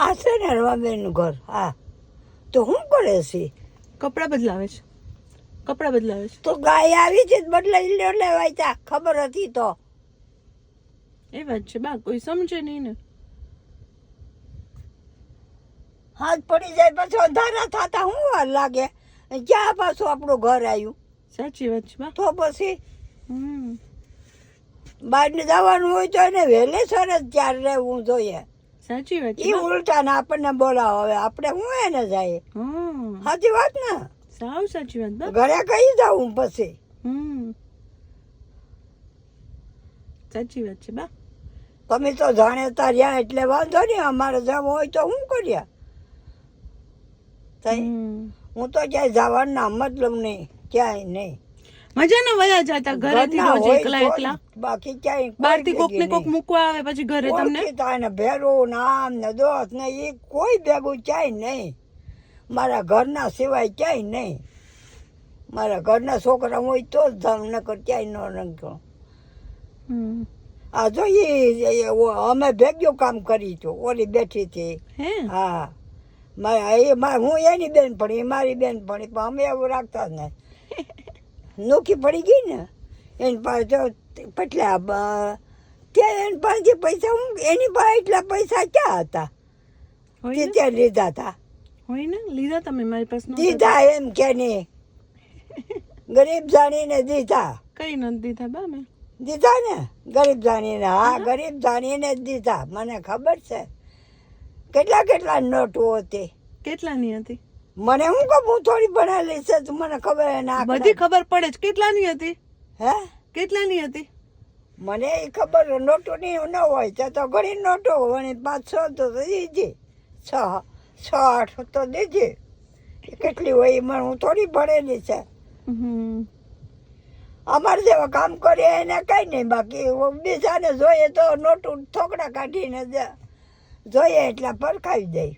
આ છે ને રમાબેનનું ઘર હા. તો શું કરે છે? કપડાં બદલાવે છે. કપડાં બદલાવે છે. તો ગાય આવી છે બદલાવી બદલાઈ લ્યો લેવાય તા ખબર હતી તો. એ વાત છે બા કોઈ સમજે નહીં ને. હાથ પડી જાય પછી અંધારા થતા શું વાર લાગે? ક્યાં પાછું આપણું ઘર આવ્યું સાચી વાત છે બા. તો પછી? હમ. બહારને જવાનું હોય તો એને વહેલેસર જ ત્યારે રહેવું જોઈએ. સાચી વાત એ ઉલટા ને આપણને બોલાવો. હવે આપણે હું એને જાય સાચી વાત ને? સાવ સાચી વાત ઘરે કઈ જાઉં પછી? સાચી વાત છે બા. તમે તો જાણેતા રહ્યા એટલે વાંધો નહીં અમારે જવું હોય તો હું કર્યા હું તો ક્યાંય જવાના મતલબ નહીં ક્યાંય નહીં. મજા ના વયા જતા ઘરેથી રોજ એકલા એકલા. બાકી ક્યાંય બહારથી કોક ને કોક મૂકવા આવે પછી ઘરે તમને? ને નામ ને દોસ્ત ને એ કોઈ ભેગું ક્યાંય નહીં. મારા ઘરના સિવાય ક્યાંય નહીં. મારા ઘરના છોકરા હોય તો જ ન નકર ક્યાંય ન રંગો આ જો ઈ અમે ભેગ્યું કામ કરી છું ઓલી બેઠી હતી. હા? મારા એ હું એની બેન ભણી મારી બેન ભણી પણ અમે એવું રાખતા જ નહીં. નોખી પડી ગઈ ને એની પાસે જો પટલા બ- ત્યાં એની પાસે પૈસા હું એની પાસે એટલા પૈસા ક્યાં હતા? તે ત્યાં લીધા હતા. હોય ને? લીધા તમે મારી પાસે દીધા એમ કે નહીં ગરીબ જાણીને દીધા. કઈ નથી દીધા બા મેં દીધા ને? ગરીબ જાણીને. હા. ગરીબ જાણીને જ દીધા. મને ખબર છે. કેટલા કેટલા નોટો હતી? કેટલાની હતી? મને હું કહું હું થોડી ભણેલી છે તો મને ખબર ના. બધી ખબર. પડે છે કેટલાની હતી? હે? કેટલાની હતી? મને એ ખબર નોટો ની ન હોય તો તો ઘણી નોટો હોય પાંચ છ તો દીધી છ છ આઠ તો દીધી. કેટલી હોય એ મને હું થોડી ભણેલી છે. અમારે જેવા કામ કરીએ એને કઈ નહીં બાકી બીજાને જોઈએ તો નોટું થોકડા કાઢીને જોઈએ એટલે પરખાવી દઈ